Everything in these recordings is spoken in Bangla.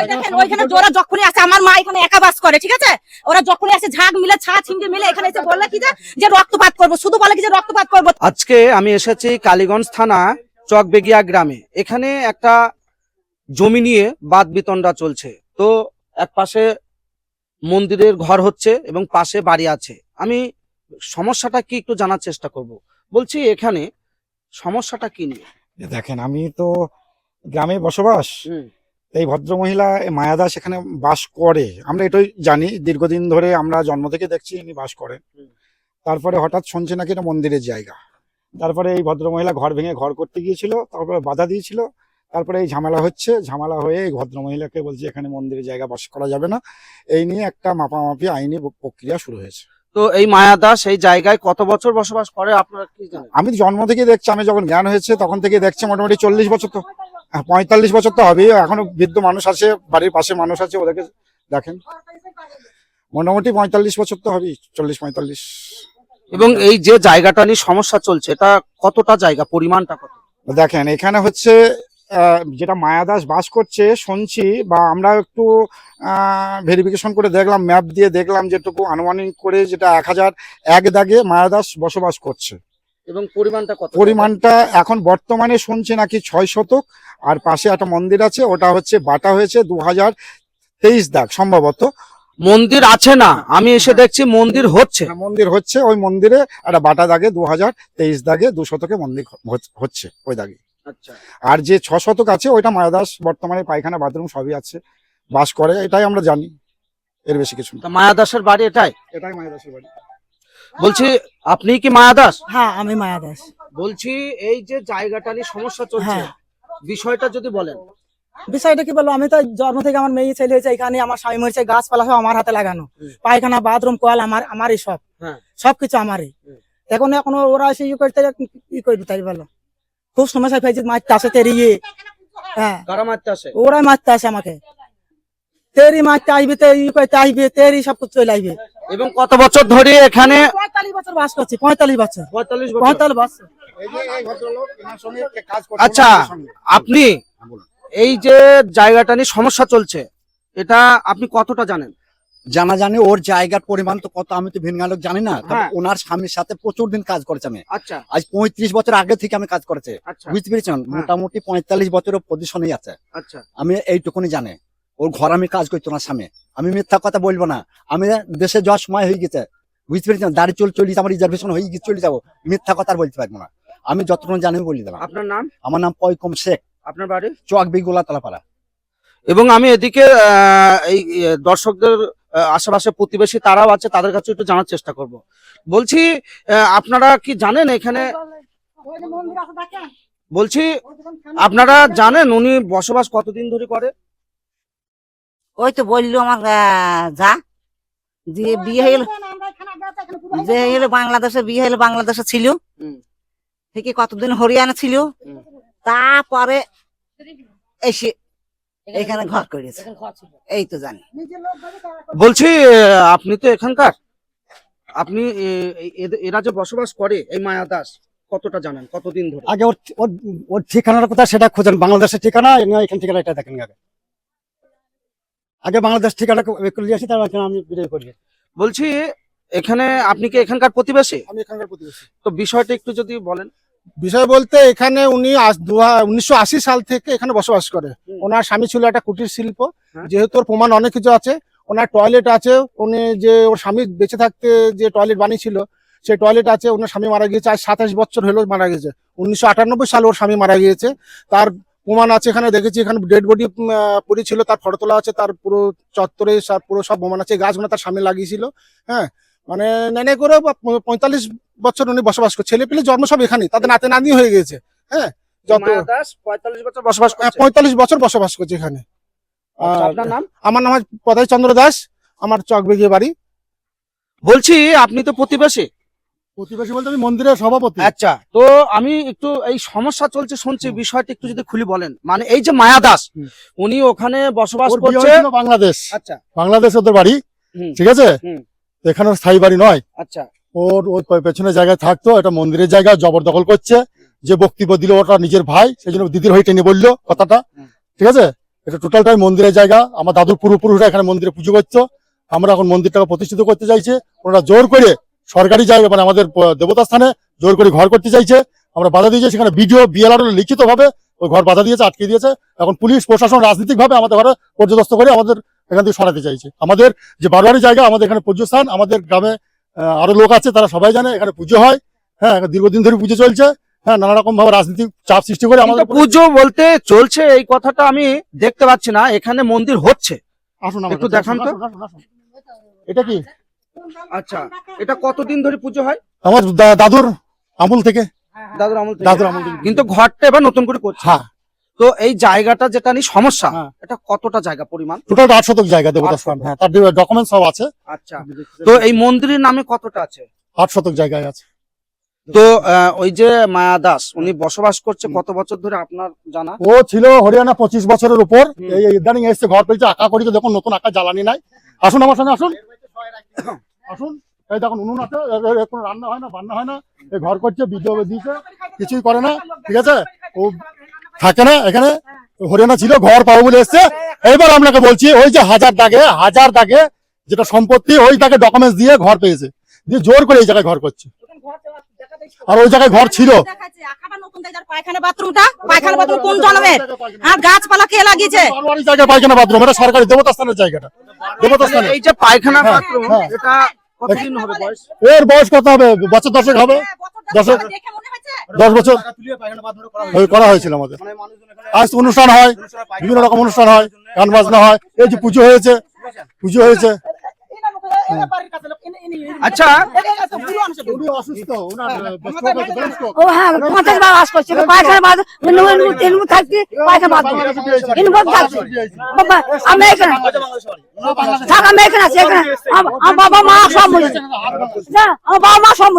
ওই দেখেন ওইখানে যখনই আসে আমার মা এখানে একা বাস করে ঠিক আছে? ওরা যখনই আসে ঝাঁক মিলে ছা মিলে এখানে এসে কি যে যে রক্তপাত করব শুধু বলে কি যে রক্তপাত করব? আজকে আমি এসেছি কালীগঞ্জ থানা চকবেগিয়া গ্রামে। এখানে একটা জমি নিয়ে বাদ বিতণ্ডা চলছে। তো এক পাশে মন্দিরের ঘর হচ্ছে এবং পাশে বাড়ি আছে। আমি সমস্যাটা কি একটু জানার চেষ্টা করব? বলছি এখানে সমস্যাটা কি নিয়ে? দেখেন আমি তো গ্রামে বসবাস। এই ভদ্র মহিলা মায়া দাস এখানে বাস করে। আমরা এটাই জানি দীর্ঘদিন ধরে আমরা জন্ম থেকে দেখছি ইনি বাস করেন। তারপরে হঠাৎ শুনছে নাকি এটা মন্দিরের জায়গা। তারপরে এই ভদ্রমহিলা ঘর ভেঙে ঘর করতে গিয়েছিল তারপরে বাধা দিয়েছিল। তারপরে এই ঝামেলা হচ্ছে ঝামেলা হয়ে এই ভদ্রমহিলাকে বলছে এখানে মন্দিরের জায়গা বাস করা যাবে না। এই নিয়ে একটা মাপামাপি আইনি প্রক্রিয়া শুরু হয়েছে। তো এই মায়া দাস এই জায়গায় কত বছর বসবাস করে আপনারা কি জানেন? আমি জন্ম থেকে দেখছি আমি যখন জ্ঞান হয়েছে তখন থেকে দেখছি মোটামুটি চল্লিশ বছর তো পঁয়তাল্লিশ বছর তো হবেই এখনও বৃদ্ধ মানুষ আছে বাড়ির পাশে মানুষ আছে ওদেরকে দেখেন। মোটামুটি পঁয়তাল্লিশ বছর তো হবেই চল্লিশ পঁয়তাল্লিশ। এবং এই যে জায়গাটা নিয়ে সমস্যা চলছে এটা কতটা জায়গা পরিমাণটা কত? দেখেন এখানে হচ্ছে যেটা মায়াদাস বাস করছে শুনছি বা আমরা একটু ভেরিফিকেশন করে দেখলাম ম্যাপ দিয়ে দেখলাম যেটুকু আনুমানিক করে যেটা এক হাজার এক দাগে মায়াদাস বসবাস করছে। এবং পরিমাণটা কত পরিমাণটা এখন বর্তমানে শুনছি নাকি ছয় শতক আর পাশে একটা মন্দির আছে ওটা হচ্ছে বাটা হয়েছে দু হাজার তেইশ দাগ সম্ভবত। মন্দির আছে না? আমি এসে দেখছি মন্দির হচ্ছে। হ্যাঁ, মন্দির হচ্ছে ওই মন্দিরে একটা বাটা দাগে দু হাজার তেইশ দাগে দু শতকে মন্দির হচ্ছে ওই দাগে। আচ্ছা। আর যে ছ শতক আছে ওইটা মায়াদাস বর্তমানে পায়খানা বাথরুম সবই আছে বাস করে এটাই আমরা জানি এর বেশি কিছু না। তা মায়া দাসের বাড়ি এটাই? এটাই মায়াদাসের বাড়ি। বলছি আপনি কি মায়া দাস হ্যাঁ আমি মায়া দাস বলছি এই যে জায়গাটা নিয়ে সমস্যা চলছে হ্যাঁ। বিষয়টা যদি বলেন। বিষয়টা কি বলব আমি তো জন্ম থেকে আমার মেয়ে ছেলে হয়েছে এখানে আমার স্বামী মরেছে গাছপালা সব আমার হাতে লাগানো। পায়খানা বাথরুম কল আমার আমারই সব। হ্যাঁ। সবকিছু আমারই। এখন এখন ওরা এসে ই করতে কি করবে তাই বলো। খুব সমস্যা পেয়েছে মারতে আসে তেরিয়ে হ্যাঁ। কারা মারতে আসে? ওরাই মারতে আসে আমাকে। তেরি মারতে আসবে তেরি ই করতে আসবে তেরি সব কিছু চলে আসবে। এবং কত বছর ধরে এখানে? পঁয়তাল্লিশ বছর বাস করছি পঁয়তাল্লিশ বছর। পঁয়তাল্লিশ পঁয়তাল্লিশ বছর। আচ্ছা আপনি হ্যাঁ, এই যে জায়গাটা নিয়ে সমস্যা চলছে এটা আপনি কতটা জানেন? জানা জানি ওর জায়গার পরিমাণ তো কত আমি তো ভিনগালক জানি না। তবে হ্যাঁ। ওনার স্বামীর সাথে প্রচুর দিন কাজ করেছে আমি। আচ্ছা। আজ পঁয়ত্রিশ বছর আগে থেকে আমি কাজ করেছে। আচ্ছা। বুঝতে পেরেছেন? মোটামুটি পঁয়তাল্লিশ বছরের পজিশনেই আছে। আচ্ছা। আমি এইটুকুনি জানে। ওর ঘর আমি কাজ করতো না স্বামী। আমি মিথ্যা কথা বলব না। আমি দেশে যাওয়ার সময় হয়ে গেছে। বুঝতে পেরেছেন? দাড়ি চল চলি আমার রিজার্ভেশন হয়ে গেছে চলে যাব। মিথ্যা কথা আর বলতে পারব না। আমি যতক্ষণ জানি বলে দিলাম। আপনার নাম? আমার নাম পয়কম শেখ। আপনার বাড়ি? চক বিগুলা তালাপাড়া। এবং আমি এদিকে আহ, এই দর্শকদের আশেপাশে প্রতিবেশী তারাও আছে তাদের কাছে একটু জানার চেষ্টা করব। বলছি আপনারা কি জানেন এখানে? বলছি আপনারা জানেন উনি বসবাস কতদিন ধরে করে? ওই তো বলল আমার আহ, যা দিয়ে বিয়ে হয়ে গেলো যে হয়ে গেলো বাংলাদেশে বিয়ে হলো বাংলাদেশে ছিল। হুম। থেকে কতদিন হরিয়ানা ছিল। তারপরে এসে এখানে ঘর করেছে। এই তো জানি। বলছি আপনি তো এখানকার। আপনি এরা যে বসবাস করে এই মায়া দাস কতটা জানেন? কতদিন ধরে? আগে ওর ওর ওর ঠিকানার কথা সেটা খোঁজেন। বাংলাদেশের ঠিকানা এখান ঠিকানা এটা দেখেন আগে। আগে বাংলাদেশ ঠিকানা করে আসি তারপর আমি বিদায় করি। বলছি এখানে আপনি কি এখানকার প্রতিবেশী? আমি এখানকার প্রতিবেশী। তো বিষয়টা একটু যদি বলেন। বিষয় বলতে এখানে উনি উনিশশো আশি সাল থেকে এখানে বসবাস করে। ওনার স্বামী ছিল একটা কুটির শিল্প। হ্যাঁ। যেহেতু ওর প্রমাণ অনেক কিছু আছে ওনার টয়লেট আছে উনি যে ওর স্বামী বেঁচে থাকতে যে টয়লেট বানিয়েছিল সেই টয়লেট আছে ওনার স্বামী মারা গিয়েছে আজ সাতাশ বছর হলো মারা গেছে উনিশশো আটানব্বই সালে ওর স্বামী মারা গিয়েছে। তার প্রমাণ আছে এখানে দেখেছি এখানে ডেড বডি পড়ে ছিল তার ফটো তোলা আছে তার পুরো চত্বরে সব পুরো সব প্রমাণ আছে গাছগুলো তার সামনে লাগিয়েছিল হ্যাঁ? মানে নেনে করে পঁয়তাল্লিশ বছর উনি বসবাস করছে ছেলে পেলে জন্ম সব এখানে তাদের নাতে নানি হয়ে গেছে হ্যাঁ? যত পঁয়তাল্লিশ বছর বসবাস করছে। পঁয়তাল্লিশ বছর বসবাস করছে এখানে। আচ্ছা, আমার নাম পদাই চন্দ্র দাস আমার চকবেগিয়ে বাড়ি। বলছি আপনি তো প্রতিবেশী। প্রতিবেশী বলতে আমি মন্দিরের সভাপতি। আচ্ছা তো আমি একটু এই সমস্যা চলছে শুনছি বিষয়টা একটু যদি খুলি বলেন। মানে এই যে মায়া দাস উনি ওখানে বসবাস ওর করছে। বাংলাদেশ। আচ্ছা। বাংলাদেশ ওদের বাড়ি ঠিক আছে? এখানে স্থায়ী বাড়ি নয়। আচ্ছা। ওর পে- পেছনে জায়গায় থাকতো এটা মন্দিরের জায়গা জবরদখল করছে। যে বক্তব্য দিল ওটা নিজের ভাই সেই জন্য দিদির হয়ে টেনে বলল কথাটা। ঠিক আছে? এটা টোটালটাই মন্দিরের জায়গা। আমার দাদুর পূর্বপুরুষরা এখানে মন্দিরে পুজো করতো। আমরা এখন মন্দিরটাকে প্রতিষ্ঠিত করতে চাইছে। ওনারা জোর করে সরকারি জায়গা মানে আমাদের দেবতা স্থানে জোর করে ঘর করতে চাইছে। আমরা বাধা দিয়েছি সেখানে বিডিও বিএলআর লিখিত ভাবে ওই ঘর বাধা দিয়েছে আটকে দিয়েছে। এখন পুলিশ প্রশাসন রাজনৈতিক ভাবে আমাদের ঘরে পর্যদস্ত করে আমাদের এখান থেকে সরাতে চাইছে। আমাদের যে বারোয়ারি জায়গা আমাদের এখানে পুজো স্থান আমাদের গ্রামে আরও লোক আছে তারা সবাই জানে এখানে পুজো হয়। হ্যাঁ দীর্ঘদিন ধরে পুজো চলছে। হ্যাঁ নানা রকম ভাবে রাজনৈতিক চাপ সৃষ্টি করে আমাদের পুজো বলতে চলছে এই কথাটা আমি দেখতে পাচ্ছি না এখানে মন্দির হচ্ছে। আসুন একটু দেখান তো। এটা কি? আচ্ছা এটা কতদিন ধরে পুজো হয়? আমার দাদুর আমুল থেকে। দাদুর আমল থেকে? দাদুর আমুল থেকে। কিন্তু ঘরটা এবার নতুন করে করছে। হ্যাঁ। তো এই জায়গাটা যেটা নিয়ে সমস্যা হ্যাঁ। এটা কতটা জায়গা পরিমাণ? টোটাল আট শতক জায়গা দেবতা স্থান। হ্যাঁ তার ডকুমেন্ট সব আছে। আচ্ছা। তো এই মন্দিরের নামে কতটা আছে? আট শতক জায়গায় আছে। তো আহ, ওই যে মায়া দাস উনি বসবাস করছে কত বছর ধরে আপনার জানা? ও ছিল হরিয়ানা পঁচিশ বছরের উপর। এই এই ইদানিং এসছে ঘর পেয়েছে আঁকা করেছে দেখুন নতুন আঁকা জ্বালানি নাই। আসুন আমার সঙ্গে আসুন। আসুন। এই দেখুন, উনুন আছে। কোনো রান্না হয় না, বান্না হয় না। এই ঘর করছে বিদ্যুৎ দিয়েছে। কিছুই করে না, ঠিক আছে? ও থাকে না এখানে? হরিয়ানা ছিল, ঘর পাবো বলে এসছে। এবার আপনাকে বলছি, ওই যে হাজার দাগে হাজার দাগে যেটা সম্পত্তি, ওই তাকে ডকুমেন্টস দিয়ে ঘর পেয়েছে। দিয়ে জোর করে এই জায়গায় ঘর করছে। আর ওই জায়গায় ঘর ছিল। পায়খানা বাথরুমটা পায়খানা বাথরুম কোন জন্মের? আর গাছপালা কে লাগিয়েছে? পায়খানা বাথরুম এটা সরকারি জায়গাটা। দেবতা এই যে পায়খানা হ্যাঁ, বাথরুম হ্যাঁ। এটা কতদিন হবে বয়স? এর বয়স কত হবে? বছর দশেক হবে? দশক দেখে মনে হচ্ছে দশ বছর? করা হয়েছিল আমাদের। আজ অনুষ্ঠান হয় বিভিন্ন রকম অনুষ্ঠান হয় গান বাজনা হয়। এই যে পুজো হয়েছে পুজো হয়েছে। আচ্ছা। ও হ্যাঁ পঞ্চাশ বার বাস বাদ থাকছি বাদ থাকছি। বাবা এখানে থাক আমি এখানে আছি এখানে আমার বাবা মা সব আমার বাবা মা সব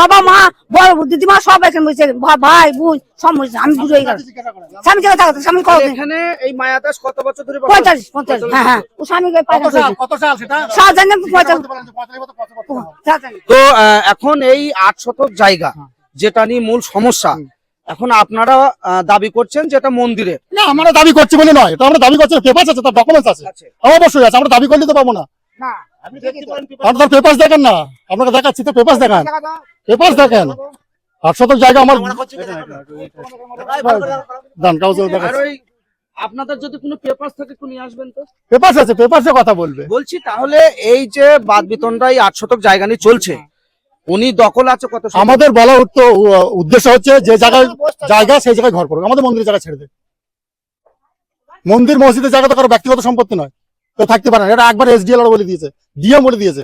বাবা মা বড় দিদিমা সব এখানে ভা- ভাই বোন সব মরেছে আমি বুঝে গেল স্বামী থাকতো স্বামী কত এখানে এই কত বছর ধরে পঁয়তাল্লিশ পঞ্চাশ হ্যাঁ হ্যাঁ। ও কত সাল সেটা? জানেন জানেন। তো আহ, এখন এই আট শতক জায়গা যেটা নিয়ে মূল সমস্যা এখন আপনারা দাবি করছেন যেটা মন্দিরে না আমরা দাবি করছি বলে নয়। এটা আমরা দাবি করছি পেপার আছে তার ডকুমেন্টস আছে। অবশ্যই আছে আমরা দাবি করলে তো পাবো না। আপনি পেপার দেখেন না। আপনাকে দেখাচ্ছি তো পেপার দেখান। পেপার দেখেন। আট শতক জায়গা আমার দান কাউন্সিল দেখাচ্ছি। আপনাদের যদি কোনো পেপার থাকে নিয়ে আসবেন তো? পেপার আছে পেপারসে কথা বলবে। বলছি তাহলে এই যে বাদ বিতনটা এই আট শতক জায়গা নিয়ে চলছে উনি দখল আছে কত আমাদের বলা উত্ত- উদ্দেশ্য হচ্ছে যে জায়গায় জায়গা সেই জায়গায় ঘর করবে। আমাদের মন্দিরের জায়গা ছেড়ে দেয় মন্দির মসজিদের জায়গা তো কারও ব্যক্তিগত সম্পত্তি নয়। তো থাকতে পারে না। এটা একবার এসডিএল বলে দিয়েছে। ডিএম বলে দিয়েছে।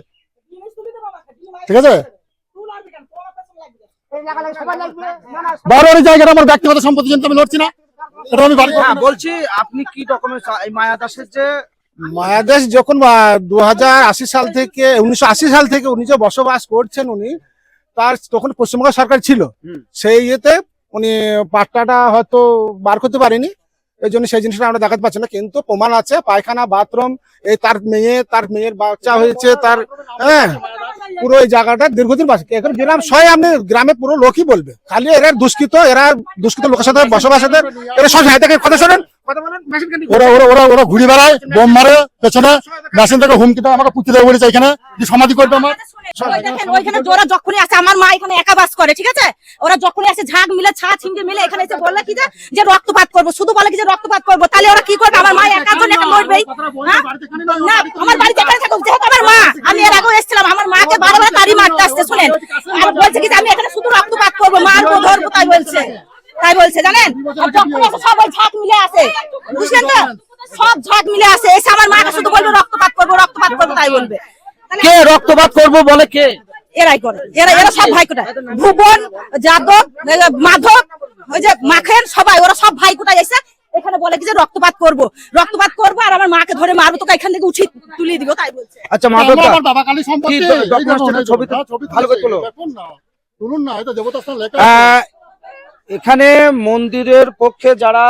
ঠিক আছে? বারোয়ারি জায়গাটা আমার ব্যক্তিগত সম্পত্তি জন্য আমি লড়ছি না। এটা আমি বাড়ি হ্যাঁ বলছি আপনি কি ডকুমেন্টস এই মায়া দাসের যে মায়াদেশ যখন দু হাজার আশি সাল থেকে উনিশশো আশি সাল থেকে উনি যে বসবাস করছেন উনি তার তখন পশ্চিমবঙ্গ সরকার ছিল। সেই ইয়েতে উনি পাট্টাটা হয়তো বার করতে পারেনি। এই জন্য সেই জিনিসটা আমরা দেখাতে পাচ্ছি না। কিন্তু প্রমাণ আছে পায়খানা বাথরুম এই তার মেয়ে তার মেয়ের বাচ্চা হয়েছে তার হ্যাঁ। পুরো এই জায়গাটা দীর্ঘদিন বাস এখন গ্রাম সবাই আপনি গ্রামে পুরো লোকই বলবে। খালি এরা দুষ্কৃত এরা দুষ্কৃত লোকের সাথে বসবাস এদের এরা সব সাথে কথা শোনেন। কথা বলেন মেশিন গান ওরা ওরা ওরা ওরা ঘুরে বেড়ায় বোম মারে পেছনে। মেশিন থেকে হুমকি দেয় আমাকে পুঁতে দেবে বলেছে এখানে। যে সমাধি করবে আমার। ওইখানে ওরা যখনই আসে আমার মা এখানে একা বাস করে ঠিক আছে? ওরা যখনই আসে ঝাঁক মিলে ছা মিলে এখানে এসে বলে কি যে যে রক্তপাত করব শুধু বলে কি যে রক্তপাত করব তাহলে ওরা কি করবে? আমার মা একা জন একা মরবেই। হ্যাঁ? না আমার বাড়িতে এখানে থাকুক যেহেতু আমার মা আমি এর আগেও এসেছিলাম আমার মাকে বারে বারে মারতে আসছে শুনেন? আর বলছে কি আমি এখানে শুধু রক্তপাত করব মারবো ধরবো তাই বলছে। তাই বলছে জানেন? সবাই ঝাঁক মিলে আসে বুঝলেন তো? সব ঝাঁক মিলে আসে এসে আমার মাকে শুধু বলবে রক্তপাত করব রক্তপাত করব তাই বলবে। কে রক্তপাত করব বলে কে? এরাই করে। এরা এরা সব ভাই কোটায় ভুবন যাদব মাধব ওই যে মাখের সবাই ওরা সব ভাই কোটায় এসে এখানে বলে কি যে রক্তপাত করব। রক্তপাত করব আর আমার মাকে ধরে মারবো তোকে এখান থেকে উঠিয়ে তুলিয়ে দিব তাই বলছে আচ্ছা মাধব আমার বাবা কালী সম্পত্তি কি এই documents দেখুন, টা ছবি ছবি ভালো করে। তোলো। তুলুন না এটা দেবতা স্থান লেখা এখানে মন্দিরের পক্ষে যারা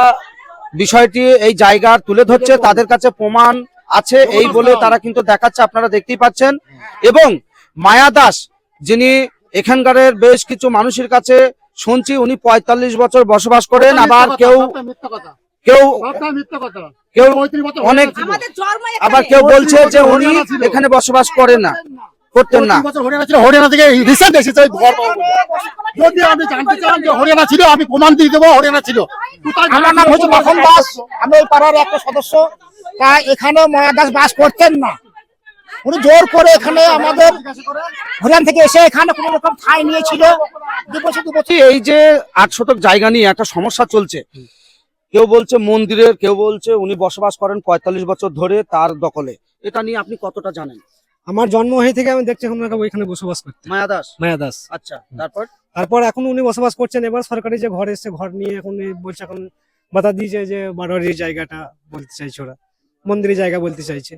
বিষয়টি এই জায়গা তুলে ধরছে তাদের কাছে প্রমাণ আছে এই বলে তারা কিন্তু দেখাচ্ছে আপনারা দেখতেই পাচ্ছেন এবং মায়া দাস যিনি এখানকারের বেশ কিছু মানুষের কাছে শুনছি উনি পঁয়তাল্লিশ বছর বসবাস করেন আবার কেউ। কেউ কেউ অনেক আবার কেউ বলছে যে উনি এখানে বসবাস করে না করতেন না। হরিয়ানা থেকে রিসেন্ট এসেছে। যদি আপনি জানতে চান যে হরিয়ানা ছিল আমি প্রমাণ দিয়ে দেবো হরিয়ানা ছিল। আমার নাম হচ্ছে লক্ষণ দাস। আমি এই পাড়ার একটা সদস্য। তা এখানে ময়া দাস বাস করতেন না। উনি জোর করে এখানে আমাদের হরিয়ান থেকে এসে এখানে কোনো রকম ঠাঁই নিয়েছিল। দু বছর দু বছর এই যে আট শতক জায়গা নিয়ে একটা সমস্যা চলছে। কেউ বলছে মন্দিরের কেউ বলছে উনি বসবাস করেন পঁয়তাল্লিশ বছর ধরে তার দখলে। এটা নিয়ে আপনি কতটা জানেন? আমার জন্ম হয়ে থেকে আমি দেখছি আমরা ওইখানে বসবাস করতে। মায়া দাস? মায়া দাস। আচ্ছা তারপর? তারপর এখন উনি বসবাস করছেন। এবার সরকারি যে ঘর এসছে ঘর নিয়ে এখন বলছে এখন বাধা দিয়েছে যে বাড়ির জায়গাটা বলতে চাইছে ওরা মন্দিরের জায়গা বলতে চাইছে।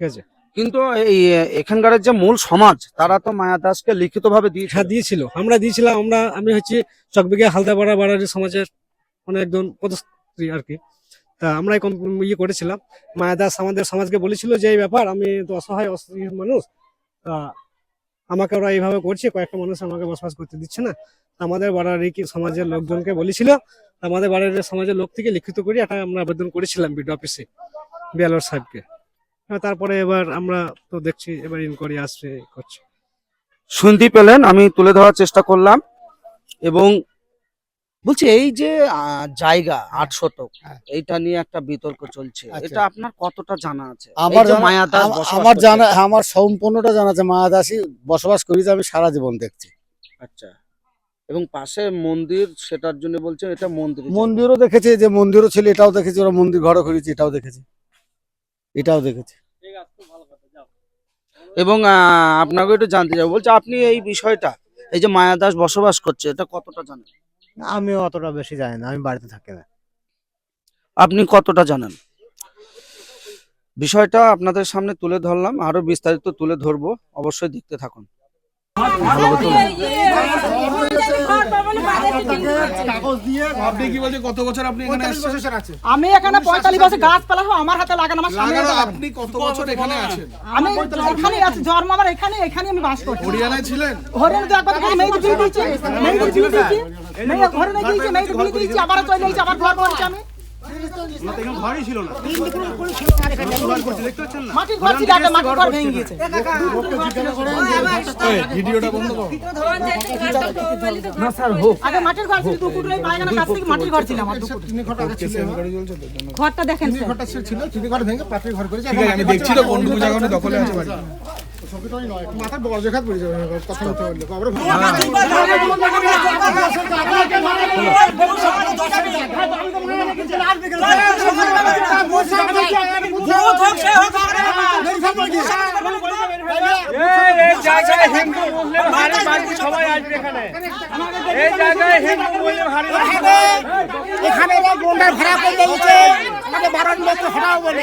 ঠিক আছে? কিন্তু এই এখানকার যে মূল সমাজ তারা তো মায়া দাসকে লিখিত ভাবে হ্যাঁ দিয়েছিল। আমরা দিয়েছিলাম আমরা আমি হচ্ছে চকবিঘা হালদাপাড়া বাড়ারি সমাজের মানে একজন পদস্ত্রী আর কি। তা আমরা ইয়ে করেছিলাম। মায়া দাস আমাদের সমাজকে বলেছিল যে, এই ব্যাপার, আমি তো অসহায় মানুষ। তা আমাকে ওরা এইভাবে করছে, কয়েকটা মানুষ আমাকে বসবাস করতে দিচ্ছে না। আমাদের বাড়ারি সমাজের লোকজনকে বলেছিল। আমাদের বাড়ির সমাজের লোক থেকে লিখিত করে একটা আমরা আবেদন করেছিলাম বিডিও অফিসে, বিয়ালর সাহেবকে। তারপরে এবার আমরা তো দেখছি, এবার ইনকোয়ারি আসছে, করছে। শুনতেই পেলেন আমি তুলে ধরার চেষ্টা করলাম এবং বলছি এই যে জায়গা আট শতক হ্যাঁ। এইটা নিয়ে একটা বিতর্ক চলছে। আচ্ছা। এটা আপনার কতটা জানা আছে? আমার মায়া দাস আমার জানা আমার সম্পূর্ণটা জানা আছে মা দাসী বসবাস করি আমি সারা জীবন দেখছি। আচ্ছা। এবং পাশে মন্দির সেটার জন্য বলছে এটা মন্দির মন্দিরও দেখেছি যে মন্দিরও ছিল এটাও দেখেছি ওরা মন্দির ঘরও করেছে এটাও দেখেছি। এটাও দেখেছি। এবং আহ, আপনাকে একটু জানতে চাই বলছে আপনি এই বিষয়টা এই যে মায়া দাস বসবাস করছে এটা কতটা জানেন? আমি অতটা বেশি জানি না, আমি বাড়িতে থাকি না। আপনি কতটা জানেন? বিষয়টা আপনাদের সামনে তুলে ধরলাম, আরও বিস্তারিত তুলে ধরবো, অবশ্যই দেখতে থাকুন। আমি এখানে পঁয়তাল্লিশ বছর গাছপালা হোক আমার হাতে লাগানো আমার সামনে। আপনি কত বছর এখানে আছেন? আমি এখানে আছি জন্ম আমার এখানে এখানে আমি বাস করছি। হরিয়ানায় ছিলেন? হরিয়ানা তো একবার করে বিয়ে দিয়েছি মেয়েদের বিয়ে দিয়েছি মেয়ে ঘরে নিয়ে গিয়েছি বিয়ে দিয়েছি আবার চলে আবার ঘর করছি আমি। মাটির ঘর ছিল একটা মাটির ঘর ভেঙে গিয়েছে ভিডিওটা বন্ধ আগে মাটির ঘর ছিল দু পায়খানা কাছ থেকে মাটির ঘর ছিল আমার দু তিনি ঘরটা ছিল। ঘরটা দেখেন ঘরটা ছিল তিনি ঘর ভেঙে পাটের ঘর করেছে। আমি দেখছি তো কোনটুকু জায়গা দখলে আছে বাড়ি। মাথার বড় পড়ে যাবে কথা বলতে পারলে খবর এখানে গন্ডার ভাড়া করে দিয়েছে আমাকে বারণ লোককে হটাও বলে